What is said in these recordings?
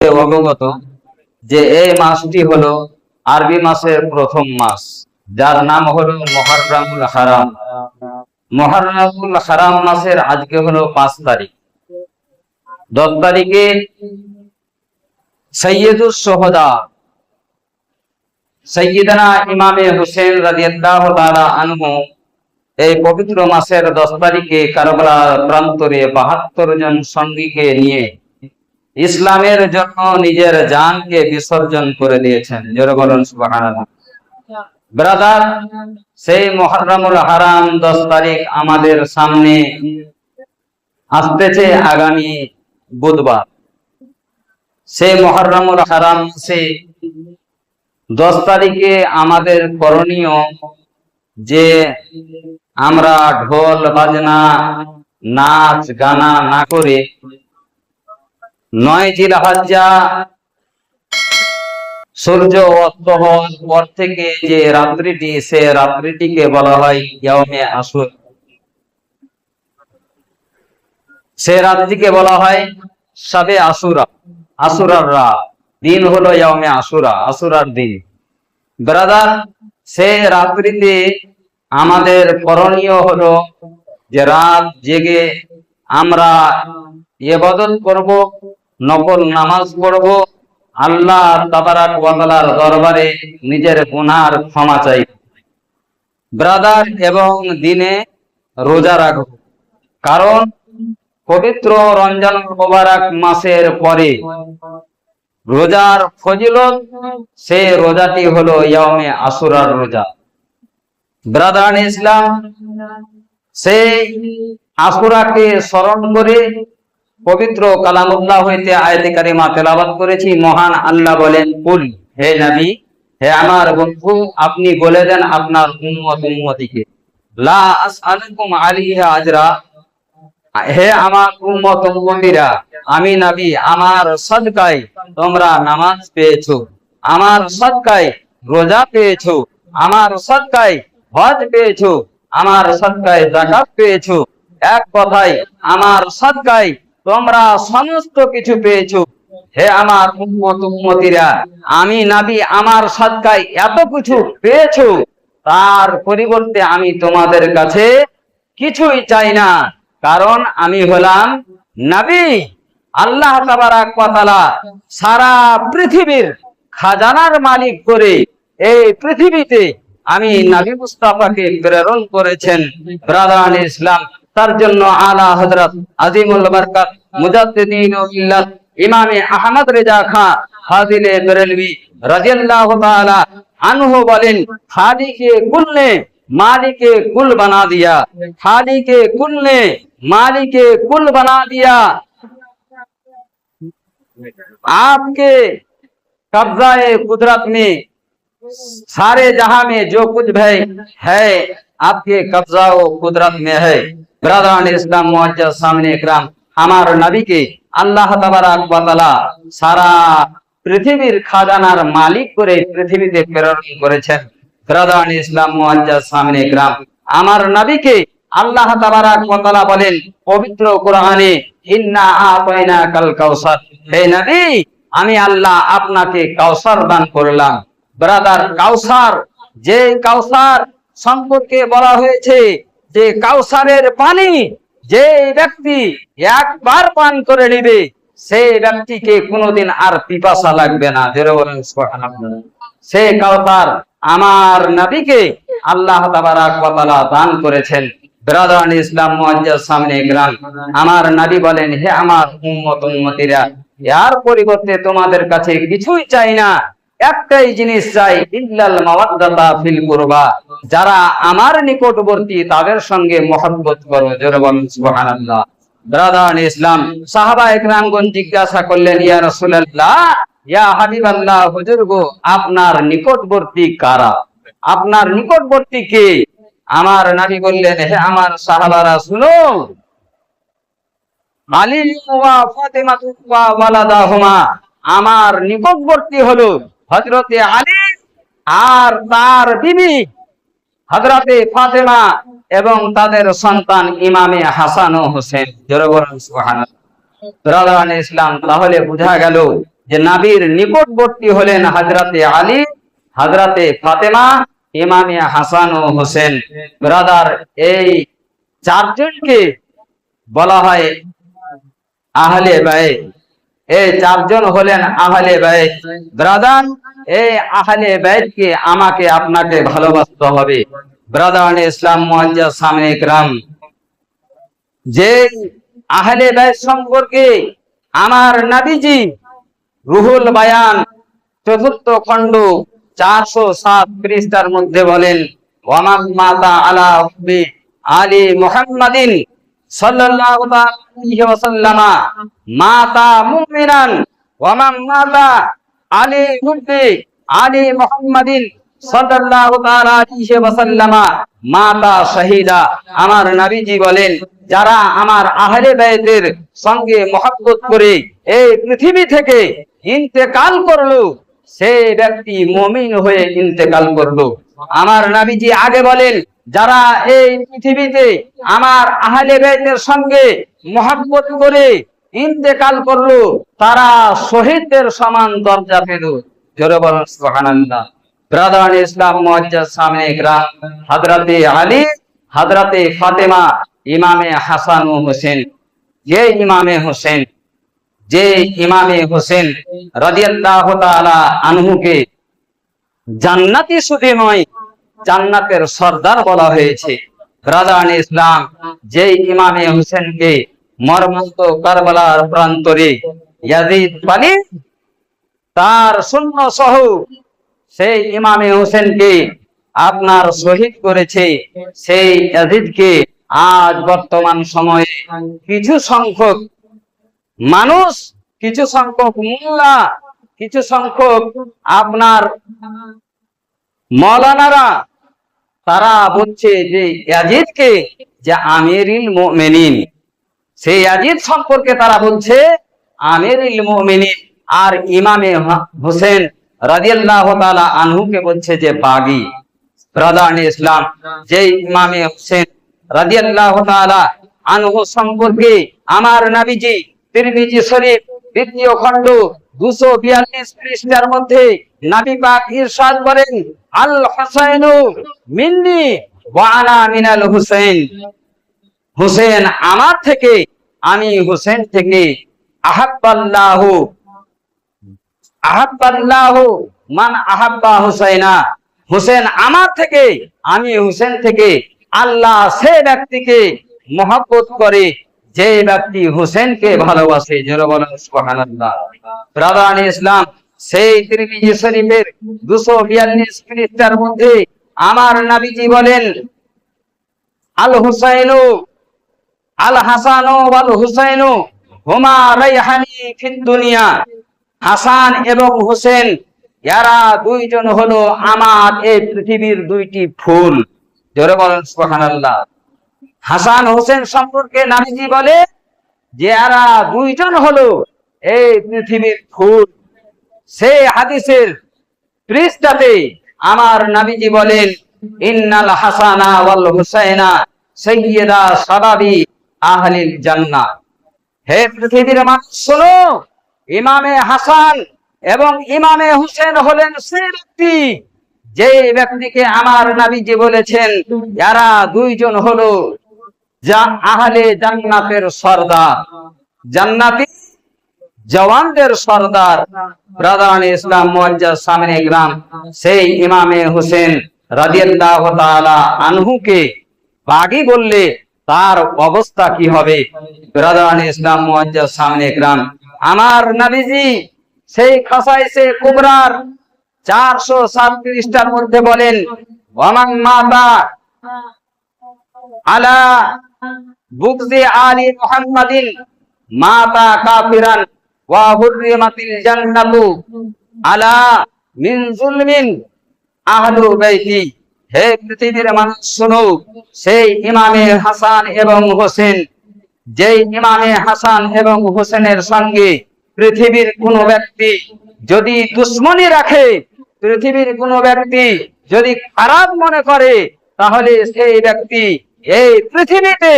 অবগত যে এই মাসটি হলো আরবি মাসের প্রথম মাস, যার নাম হলো মহারামুল হারাম। মহারামুল হারাম মাসের আজকে হলো পাঁচ তারিখ। দশ তারিখে সৈয়দুস সোহদা, সৈয়দনা ইমামে হুসেন রাদিয়াল্লাহু তাআলা আনহু এই পবিত্র মাসের দশ তারিখে কারবালা প্রান্তরে বাহাত্তর জন সঙ্গীকে নিয়ে ইসলামের জন্য নিজের জানকে বিসর্জন করে দিয়েছেন। জোরে বলুন ব্রাদার, সেই মহররমুল হারাম দশ তারিখ আমাদের সামনে আসতেছে আগামী বুধবার। সেই মহররমুল হারাম সে দশ তারিখে আমাদের করণীয় যে আমরা ঢোল বাজনা, নাচ, গানা না করে নয় জিলহজ্জা সূর্য অস্ত হওয়ার পর থেকে যে রাত্রিটি, সে রাত্রিটিকে বলা হয় আসুর। সে রাত্রিকে বলা হয় সবে আসুরা, আসুরার রাত দিন হলো ইয়ামে আসুরা, আসুরার দিন। ব্রাদার, সে রাত্রিতে আমাদের করণীয় হলো যে রাত জেগে আমরা ইবাদত করব নকল নামাজ পড়ব, আল্লাহ তাবারাক দরবারে নিজের গুনার ক্ষমা চাই ব্রাদার এবং দিনে রোজা রাখব। কারণ পবিত্র রমজান মোবারক মাসের পরে রোজার ফজিলত, সে রোজাটি হলো ইয়ামে আসুরার রোজা। ব্রাদার ইসলাম সেই আসুরাকে স্মরণ করে পবিত্র কালামুল্লাহ হইতে আয়াতে কারিমা তেলাওয়াত করেছি, মহান আল্লাহ বলেন, কুল, হে নবী, হে আমার বন্ধু, আপনি বলে দেন আপনার উম্মত হে আমার আমি আমার সদকায় তোমরা নামাজ পেয়েছ, আমার সদকায় রোজা পেয়েছ, আমার সদকায় হজ পেয়েছ, আমার সদকায় জাকাত পেয়েছ। এক কথায়, আমার সদকায় তোমরা সমস্ত কিছু পেয়েছ। হে আমার উম্মত উম্মতিরা, আমি নবী আমার সদকায় এত কিছু পেয়েছ, তার পরিবর্তে আমি তোমাদের কাছে কিছুই চাই না, কারণ আমি হলাম নবী। আল্লাহ তাবারাক ওয়া তাআলা সারা পৃথিবীর খাজানার মালিক করে এই পৃথিবীতে আমি নবী মুস্তাফাকে প্রেরণ করেছেন। ব্রাদান ইসলাম তার জন্য আলা হযরত আজিমুল বারকাত মুজাদ্দিদিন মিল্লাত ইমামে আহমদ রেজা খান ফাজিলে বেরেলভি রাদিয়াল্লাহু তাআলা আনহু বলেন খালিকে কুল ने मालिके कुल बना दिया खालिके कुल ने मालिके कुल बना दिया आपके कब्जाए कुदरत में सारे जहां में जो कुछ भी है आपके कब्जा ও কুদরত में है আমার নবীকে আল্লাহ বলেন, পবিত্র কোরআনে আমি আল্লাহ আপনাকে কাউসার দান করলাম। ব্রাদার কাউসার যে কাউসার সম্পর্কে বলা হয়েছে যে কাউসারের পানি যে ব্যক্তি একবার পান করে নিবে, সেই ব্যক্তিকে কোনোদিন আর পিপাসা লাগবে না। বলেন সে কাউসার আমার নবীকে আল্লাহ দান করেছেন। ব্রাদারান ইসলাম সামনে গ্রাম। আমার নবী বলেন, হে আমার পরিবর্তে তোমাদের কাছে কিছুই চাই না। একটাই জিনিস চাই, ইল্লাল মাওয়াদ্দাতা ফিল কুরবা যারা আমার নিকটবর্তী তাদের সঙ্গে মহব্বত করো সুবহানাল্লাহ। ইসলাম, সাহাবা জিজ্ঞাসা করলেন, ইয়া রাসূলুল্লাহ, ইয়া হাবিবাল্লাহ, হুজুর গো, আপনার নিকটবর্তী কারা? আপনার নিকটবর্তী কে? আমার নবী বললেন, হে আমার সাহাবারা, শুনো। আলী ওয়ালাদাহুমা, আমার নিকটবর্তী হলো হযরতে আলী আর তার বিবি হযরতে ফাতেমা এবং তাদের সন্তান ইমামে হাসান ও হোসেন। ইসলাম তাহলে বোঝা গেল যে নাবির নিকটবর্তী হলেন হাজরাতে আলী হাজরাতে ফাতেমা, ইমামে হাসান ও হোসেন। ব্রাদার, এই চারজনকে বলা হয় আহলে ব্যয় এই চারজন হলেন আহলে ব্যয় ব্রাদার, এই আহলে ব্যয়কে আমাকে আপনাকে ভালোবাসতে হবে। ব্রাদার ইসলাম মুআজ্জাজ সামনে ইকরাম যে আহলে ব্যয় সম্পর্কে আমার নাবিজি রুহুল বায়ান চতুর্থ খণ্ড চারশো সাত পৃষ্ঠার মধ্যে বলেন, ওয়ামান মাতা আলা হুব্বি আলী মুহাম্মাদিন সাল্লাল্লাহু আলাইহি মাতা মুমিনান মাতা আলী হুব্বি আলী মুহাম্মাদিন সাল্লাল্লাহু তাআলা আলাইহি মাতা আমার নবীজি বলেন, যারা আমার আহলে বাইতের সঙ্গে মহব্বত করে এই পৃথিবী থেকে ইন্তেকাল করল, সেই ব্যক্তি মমিন হয়ে ইন্তেকাল করল। আমার নাবিজি আগে বলেন, যারা এই পৃথিবীতে আমার আহলে বাইতের সঙ্গে মহব্বত করে ইন্তেকাল করল, তারা শহীদদের সমান দরজা পেল। জোরে বলেন, সুবহানাল্লাহ। ব্রাদার ইসলাম মুআজ্জাজ সামনে গ্রাম হযরতে আলী হযরতে ফাতেমা, ইমামে হাসান ও হোসেন। যে ইমামে হোসেন, যে ইমামে হোসেন, রাদিয়াল্লাহু তাআলা আনহুকে জান্নাতি শুধু নয়, জান্নাতের সর্দার বলা হয়েছে। রাদান ইসলাম যে ইমামে হোসেনকে মর্মন্ত কারবালার প্রান্তরে তার শূন্য সহ সেই ইমামে হোসেনকে আপনার শহীদ করেছে, সেই ইয়াজিদকে আজ বর্তমান সময়ে কিছু সংখ্যক মানুষ, কিছু সংখ্যক মোল্লা কিছু সংখ্যক আপনার মৌলানারা, তারা বলছে যে ইয়াজিদকে যে আমিরুল মুমিনিন, সেই ইয়াজিদ সম্পর্কে তারা বলছে, আমিরুল মুমিনিন আর ইমামে হোসেন আনহুকে বলছে যে প্রধান ইসলাম। যে ইমামে হোসেন আনহু সম্পর্কে আমার নবীজি তিরমিজি শরীফ, দ্বিতীয় খণ্ড দুশো বিয়াল্লিশ পৃষ্ঠার মধ্যে নাবি পাক ইরশাদ আল মিন্নি মিনাল হুসেন আমার থেকে, আমি হুসেন থেকে আহাব্বাল্লাহু আহাব্বাল্লাহু মান আহাব্বা আমার থেকে, আমি থেকে আল্লাহ সে ব্যক্তিকে মহব্বত করে যে ব্যক্তি হুসেনকে ভালোবাসে, জোরে ইসলাম, সেই তিরমিজি শরীফের দুশো বিয়াল্লিশ পৃষ্ঠার মধ্যে আমার নাবিজি বলেন, আল হুসাইনু, আল হাসানু ওয়াল হুসাইনু হুমা রাইহানি ফিদ দুনিয়া। হাসান এবং হোসেন, এরা দুইজন হলো আমার এই পৃথিবীর দুইটি ফুল। জোরে বলেন, সুবহানাল্লাহ। হাসান হোসেন সম্পর্কে নাবিজি বলে যে এরা দুইজন হলো এই পৃথিবীর ফুল। সেই হাদিসের পৃষ্ঠাতে আমার নাবিজি বলেন, ইন্নাল হাসানা ওয়াল হুসাইনা সাইয়্যিদা সাবাবি আহলিল জান্নাহ। হে পৃথিবীর মানুষ, শোনো, ইমামে হাসান এবং ইমামে হুসেন হলেন সে ব্যক্তি যে ব্যক্তিকে আমার নাবিজি বলেছেন যারা দুইজন হলো যা আহলে জান্নাতের সর্দার। জান্নাতি জওয়ানদের সর্দার। প্রধান ইসলাম মুআজ্জাজ সামনে গ্রাম। সেই ইমামে হোসেন রাদিয়াল্লাহু তাআলা আনহুকে বাগী বললে, তার অবস্থা কি হবে? প্রধান ইসলাম মুআজ্জাজ সামনে গ্রাম। আমার নবীজি সেই খাসাইসে কুবরার চারশো সাত পৃষ্ঠার মধ্যে বলেন ওয়ামান মাতা আলা আলী মুহাম্মাদিন মাতা কাফিরান ওয়া জান্নাতু আলা মিন যুলমিন আহলু বাইতি। হে পৃথিবীর মানুষ, শোনো, সেই ইমামে হাসান এবং হোসেন ইমামে হাসান এবং হোসেনের সঙ্গে পৃথিবীর কোন ব্যক্তি যদি দুশ্মনী রাখে, পৃথিবীর কোন ব্যক্তি যদি খারাপ মনে করে, তাহলে সেই ব্যক্তি এই পৃথিবীতে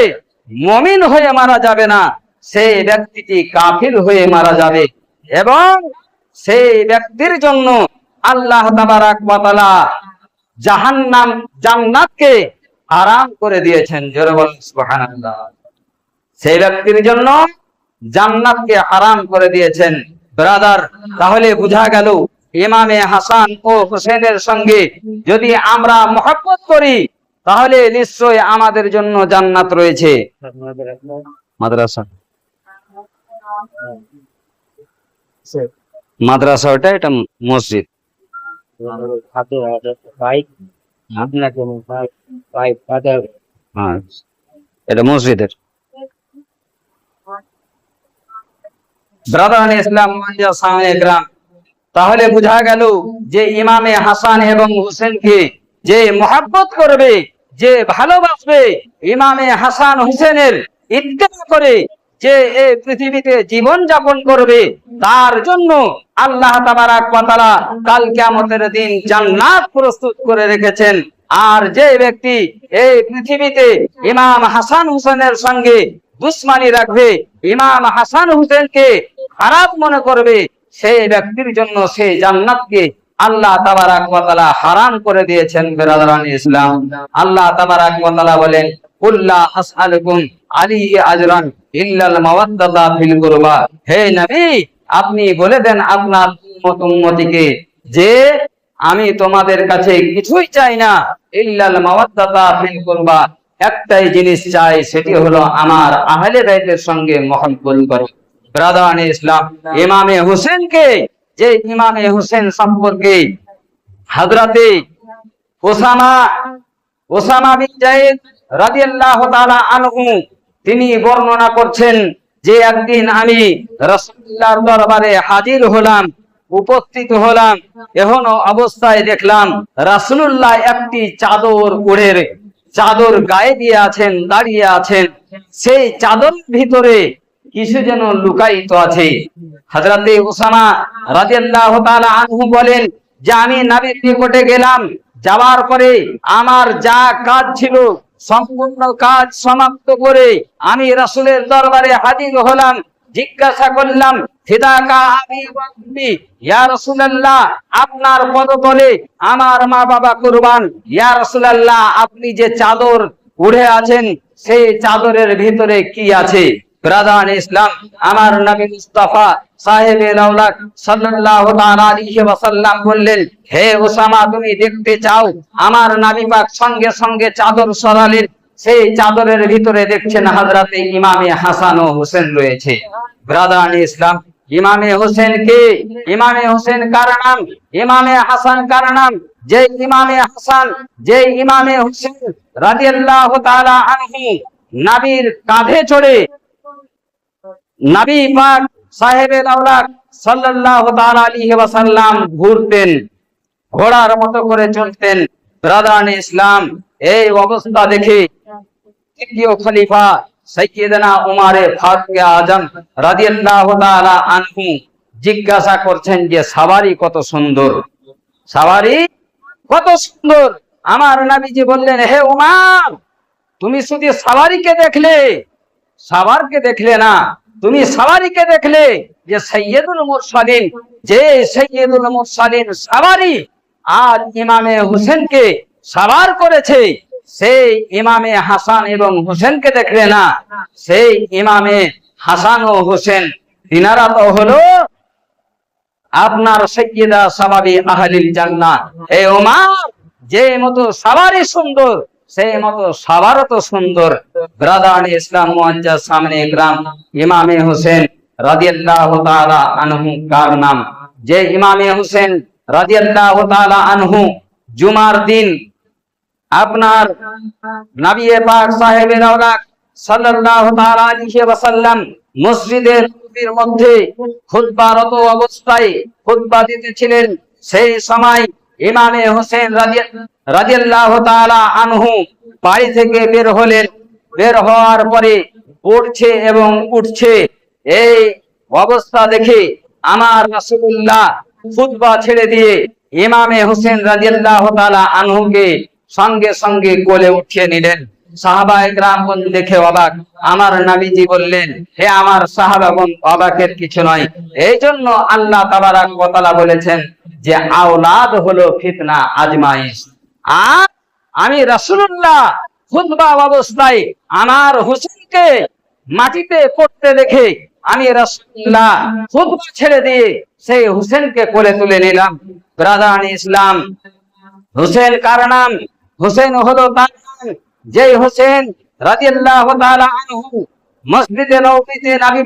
মমিন হয়ে মারা যাবে না, সেই ব্যক্তিটি কাফির হয়ে মারা যাবে এবং সেই ব্যক্তির জন্য আল্লাহ ওয়া তাআলা জান্নাতকে আরাম করে দিয়েছেন। সেই ব্যক্তির জন্য জান্নাতকে হারাম করে দিয়েছেন। ব্রাদার, তাহলে বোঝা গেল ইমামে হাসান ও হোসেনের সঙ্গে যদি আমরা মহব্বত করি তাহলে নিশ্চয় আমাদের জন্য জান্নাত রয়েছে। মাদ্রাসা। মাদ্রাসা ওটা, এটা মসজিদ। হ্যাঁ এটা মসজিদের। তাহলে বোঝা গেল যে ইমামে হাসান এবং হুসেনকে যে মহাব্বত করবে যে ভালোবাসবে ইমামে হাসান হুসেনের ইত্তেফা করে যে এই পৃথিবীতে জীবন যাপন করবে, তার জন্য আল্লাহ কাল কিয়ামতের দিন জান্নাত প্রস্তুত করে রেখেছেন। আর যে ব্যক্তি এই পৃথিবীতে ইমাম হাসান হুসেনের সঙ্গে দুশ্মনী রাখবে, ইমাম হাসান হুসেনকে খারাপ মনে করবে, সেই ব্যক্তির জন্য সেই জান্নাতকে আল্লাহ তাবারাক ওয়া হারাম করে দিয়েছেন বেরাদারান ইসলাম। আল্লাহ তাবারাক ওয়া বলেন আপনি বলে দেন আপনার যে, আমি তোমাদের কাছে কিছুই চাই না, ইল্লাল মাওয়াদ্দাতা ফিল কুরবা। একটাই জিনিস চাই, সেটি হলো আমার আহলে বাইতের সঙ্গে মহব্বত করো। ইসলাম, ইমামে হোসেনকে যে ইমামে হোসেন সম্পর্কে হাজরাতে ওসামা ওসামা বিন জায়েদ রাদিয়াল্লাহু তাআলা আনহু, তিনি বর্ণনা করছেন যে একদিন আমি রাসূলুল্লাহর দরবারে হাজির হলাম, উপস্থিত হলাম এখন অবস্থায় দেখলাম রাসূলুল্লাহ একটি চাদর উড়ে চাদর গায়ে দিয়ে আছেন, দাঁড়িয়ে আছেন। সেই চাদর ভিতরে কিছু যেন লুকায়িত আছে? হযরতে উসামা রাদিয়াল্লাহু তাআলা আনহু বলেন, যে আমি নবীর নিকটে গেলাম, যাওয়ার পরে আমার যা কাজ ছিল সম্পূর্ণ কাজ সমাপ্ত করে আমি রাসূলের দরবারে হাজির হলাম। জিজ্ঞাসা করলাম, ফিদাকা আমি ওয়াক্তি ইয়া রাসূলুল্লাহ, আপনার পদতলে আমার মা বাবা কুরবান। ইয়া রাসূলুল্লাহ, আপনি যে চাদর উড়ে আছেন, সেই চাদরের ভিতরে কি আছে? ব্রাদান ইসলাম, আমার নবী মুস্তাফা সাল্লাল্লাহু তাআলা আলাইহি ওয়াসাল্লাম বললেন, হে তুমি দেখতে চাও, আমার নবী পাক সঙ্গে সঙ্গে চাদর সরালেন। সেই চাদরের ভিতরে দেখছেন হযরতে ইমামে হাসান ও হোসেন রয়েছে। ব্রাদান ইসলাম, ইমামে হোসেন কে? ইমামে হোসেন কার নাম? ইমামে হাসান কার নাম? যে ইমামে হাসান, যে ইমামে হোসেন রাদিয়াল্লাহু তাআলা আনহু, নবীর কাঁধে চড়ে পাক সাল্লাল্লাহু তাআলা আলাইহি ওয়াসাল্লাম ঘুরতেন, ঘোড়ার মতো করে চলতেন। ইসলাম, এই অবস্থা দেখে তৃতীয় খলিফা ফারুক আজম রাদিয়াল্লাহু তাআলা আনহু জিজ্ঞাসা করছেন যে সাওয়ারি কত সুন্দর? সাওয়ারি কত সুন্দর? আমার নবীজি বললেন, হে উমার তুমি শুধু সাওয়ারিকে দেখলে সাওয়ারকে দেখলে না তুমি সাওয়ারিকে দেখলে যে সৈয়দুল মুরসালিন, যে সৈয়দুল মুরসালিন সাওয়ারি আর ইমামে হোসেনকে সাওয়ার করেছে, সেই ইমামে হাসান এবং হোসেনকে দেখলে না। সেই ইমামে হাসান ও হোসেন তিনারা তো হলো আপনার সৈয়দা সাবাবি আহলিল জান্নাত হে ওমর যে মতো সাবারি সুন্দর সেই মতো সাবারও তো সুন্দর। ব্রাদার ইসলাম মুআজ্জাজ সামনে গ্রাম ইমামে হোসেন আপনার মসজিদের মধ্যে অবস্থায় খুতবা দিতেছিলেন। সেই সময় ইমামে হোসেন রাজিয়াল্লাহ তাআলা আনহু বাড়ি থেকে বের হলেন। বের হওয়ার পরে উঠছে এবং উঠছে। এই অবস্থা দেখে আমার রাসূলুল্লাহ খুতবা ছেড়ে দিয়ে ইমামে হোসেন রাজিয়াল্লাহ তাআলা আনহুকে সঙ্গে সঙ্গে কোলে উঠিয়ে নিলেন। দেখে অবাক। আমার বললেন, হে আমার অবাকের কিছু নয়। এই জন্য আল্লাহ বলেছেন যে, আওলাদ হলো ফিতনা আর আমি অবস্থায় হুসেনকে মাটিতে পড়তে দেখে আমি রাসূলুল্লাহ খুতবা ছেড়ে দিয়ে সেই হুসেনকে কোলে তুলে নিলাম। ব্রাদান ইসলাম, হুসেন কার নাম? হুসেন হলো তার যেই হুসেন মসজিদে নবী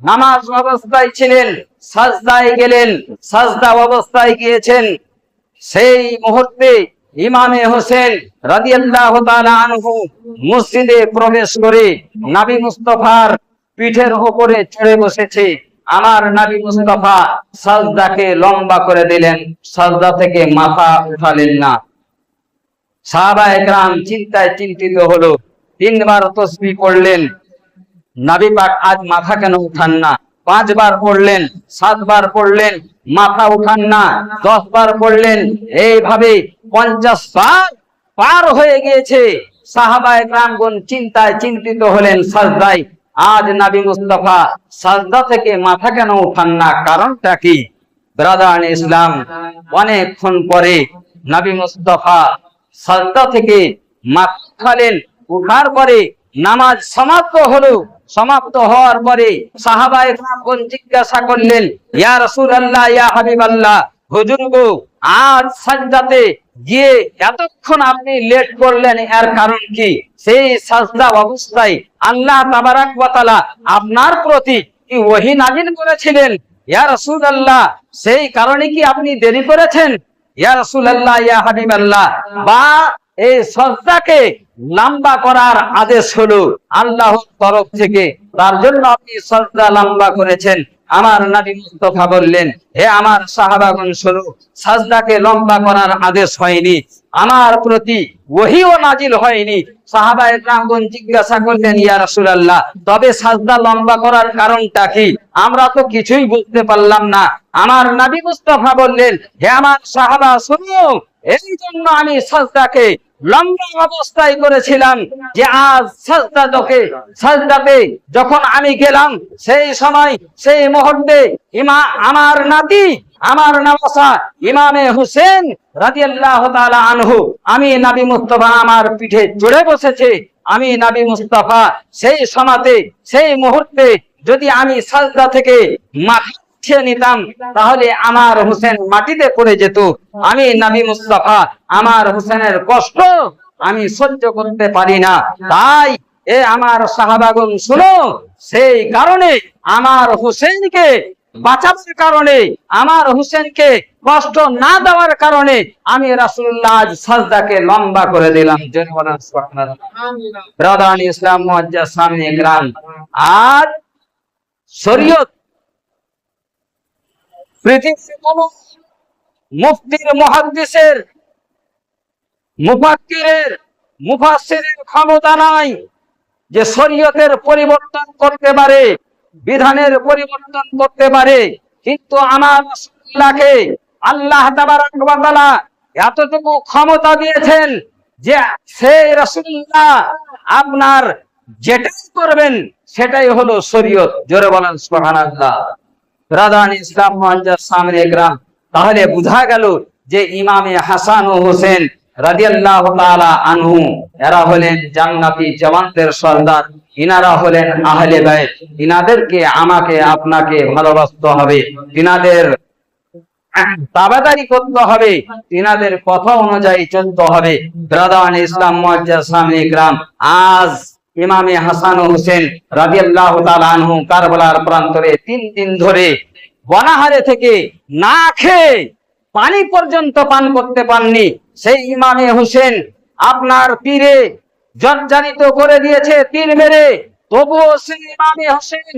নামাজ অবস্থায় ছিলেন, সাজদায় গেলেন, সাজদা অবস্থায় গিয়েছেন। সেই মুহূর্তে ইমামে হোসেন আনহু মসজিদে প্রবেশ করে নবী মুস্তাফার পিঠের উপরে চড়ে বসেছে। আমার নবী মুস্তাফা সাজদাকে লম্বা করে দিলেন, সাজদা থেকে মাথা উঠালেন না। সাহাবা একরাম চিন্তায় চিন্তিত হলো। তিনবার তসবি পড়লেন। নাবি পাক আজ মাথা কেন উঠান না? পাঁচবার পড়লেন, সাতবার পড়লেন, মাথা উঠান না। দশ বার পড়লেন, এইভাবে পঞ্চাশ বার পার হয়ে গিয়েছে। সাহাবা একরামগণ চিন্তায় চিন্তিত হলেন সাজদায়। আজ নাবি মুস্তফা সাজদা থেকে মাথা কেন উঠান না? কারণটা কি? ব্রাদান ইসলাম, অনেকক্ষণ পরে নাবি মুস্তফা সাজদা থেকে মাথা উঠার পরে নামাজ সমাপ্ত হলো। সমাপ্ত হওয়ার পরে সাহাবা একরামগণ জিজ্ঞাসা করলেন, ইয়া রাসূলুল্লাহ, ইয়া হাবিবাল্লাহ, হুজুর গো, আজ সাজদাতে গিয়ে এতক্ষণ আপনি লেট করলেন, এর কারণ কি? সেই সাজদা অবস্থায় আল্লাহ তাবারাক ওয়া তাআলা আপনার প্রতি কি ওহী নাজিল করেছিলেন? ইয়া রাসূলুল্লাহ, সেই কারণে কি আপনি দেরি করেছেন? করার আদেশ হলো আল্লাহর তরফ থেকে। তার জন্য আপনি লম্বা করেছেন। আমার সাহাবাগুন মুস্তফা বললেন, হে আমার লম্বা করার আদেশ হয়নি। আমার প্রতি ওহিও নাজিল হয়নি। সাহাবা একরামগণ জিজ্ঞাসা করলেন, ইয়া রাসূলুল্লাহ, তবে সাজদা লম্বা করার কারণটা কি? আমরা তো কিছুই বুঝতে পারলাম না। আমার নবী মুস্তফা বললেন, হে আমার সাহাবা, শুনো এই জন্য আমি সাজদাকে লম্বা অবস্থায় করেছিলাম যে আজ সাজদাকে সাজদাতে যখন আমি গেলাম, সেই সময়, সেই মুহূর্তে ইমা, আমার নাতি আমার নবাসা ইমামে হুসেন রাদিয়াল্লাহু তাআলা আনহু। আমি নবী মুস্তাফা আমার পিঠে চড়ে বসেছে। আমি নবী মুস্তাফা সেই সমাতে, সেই মুহূর্তে যদি আমি সাজদা থেকে মাথা নিতাম, তাহলে আমার হোসেন মাটিতে পড়ে যেত। আমি নবী মুস্তাফা, আমার হোসেনের কষ্ট আমি সহ্য করতে পারি না। তাই এ আমার সাহাবাগন, শুনো, সেই কারণে আমার হোসেনকে বাঁচাবার কারণে, আমার হোসেনকে কষ্ট না দেওয়ার কারণে আমি সাজদাকে লম্বা করে দিলাম। ইসলাম সামনে গ্রাম। আর শরীয়ত পৃথিবীর মুফতির, মুহাদ্দিসের, মুফাক্কিরের, মুফাসসিরের ক্ষমতা নাই যে শরীয়তের পরিবর্তন করতে পারে। বিধানের পরিবর্তন করতে পারে। কিন্তু আমার রাসূলুল্লাহকে আল্লাহ তাবারাক এতটুকু ক্ষমতা দিয়েছেন যে সেই রাসূলুল্লাহ আপনার যেটাই করবেন, সেটাই হলো শরীয়ত। জোরে বলেন, সুবহানাল্লাহ। রাদান ইসলাম মহাজার সামনে গ্রাম। তাহলে বোঝা গেল যে ইমামে হাসান ও হোসেন রাদিয়াল্লাহু তাআলা আনহু, এরা হলেন জান্নাতি জওয়ানদের সর্দার। ইনারা হলেন আহলে বাইত। ইনাদেরকে আমাকে, আপনাকে ভালোবাসতে হবে। ইনাদের করতে হবে। কথা অনুযায়ী চলতে হবে। ব্রাদান ইসলাম সামনে গ্রাম আজ ইমামে হাসান হোসেন রাদিয়াল্লাহু তাআলা আনহু কারবালার প্রান্তরে তিন দিন ধরে বনাহারে থেকে না খেয়ে পানি পর্যন্ত পান করতে পাননি। সেই ইমামে হোসেন আপনার তীরে জর্জরিত করে দিয়েছে তীর মেরে। তবুও সেই ইমামে হোসেন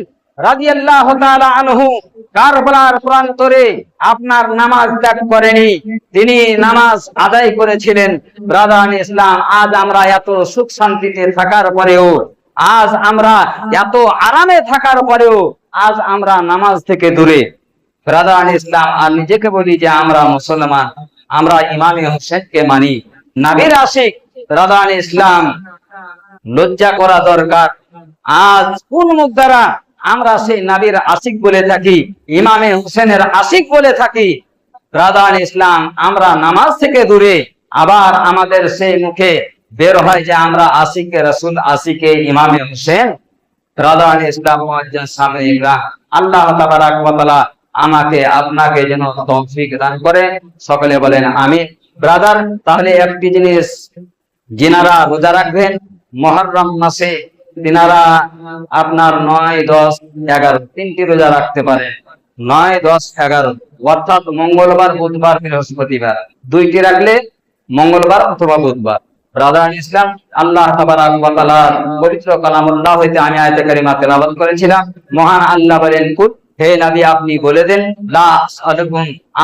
আপনার নামাজ ত্যাগ করেনি। তিনি নামাজ আদায় করেছিলেন। ব্রাদান ইসলাম, আজ আমরা এত সুখ শান্তিতে থাকার পরেও, আজ আমরা এত আরামে থাকার পরেও, আজ আমরা নামাজ থেকে দূরে। ব্রাদান ইসলাম, আর নিজেকে বলি যে আমরা মুসলমান, আমরা ইমামে হোসেনকে মানি। নাবির আশিক, রাদান ইসলাম, লজ্জা করা দরকার। আজ কোন মুখ দ্বারা আমরা সেই নাবির আশিক বলে থাকি, ইমামে হোসেনের আশিক বলে থাকি? রাদান ইসলাম, আমরা নামাজ থেকে দূরে, আবার আমাদের সেই মুখে বের হয় যে আমরা আশিকে রসুল, আশিকে ইমামে হোসেন। রাদান ইসলাম সামনে আল্লাহ তাবারাক আমাকে, আপনাকে যেন তৌফিক দান করে। সকলে বলেন আমি ব্রাদার তাহলে একটি জিনিস যিনারা রোজা রাখবেন মহররম মাসে তিনারা আপনার নয়, দশ, এগারো তিনটি রোজা রাখতে পারে। নয়, দশ, এগারো। অর্থাৎ মঙ্গলবার, বুধবার, বৃহস্পতিবার। দুইটি রাখলে মঙ্গলবার অথবা বুধবার। রাধান ইসলাম, আল্লাহ পবিত্র কালামুল্লাহ হইতে আমি আয়াতে কারিমা তেলাওয়াত করেছিলাম। মহান আল্লাহ বলেন, কুল হে নবী, আপনি বলে দেন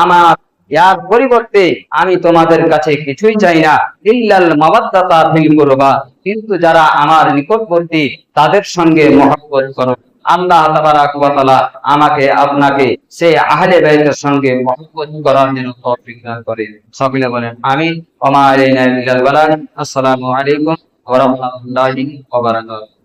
আমার ইয়ার পরিবর্তে আমি তোমাদের কাছে কিছুই চাই না। ইল্লাল মাওয়াদ্দাতা ফিল কুরবা। কিন্তু যারা আমার নিকটবর্তী, তাদের সঙ্গে মহব্বত করো। আল্লাহ তাবারাক ওয়া তাআলা আমাকে, আপনাকে, সেই আহলে বাইতের সঙ্গে মহব্বত করার জন্য তৌফিক দান করে। সকলে বলেন, আমিন। ওয়া মা আলাইনা ইল্লাল বালাগ। আসসালামু আলাইকুম ওয়া রাহমাতুল্লাহি ওয়া বারাকাতুহু।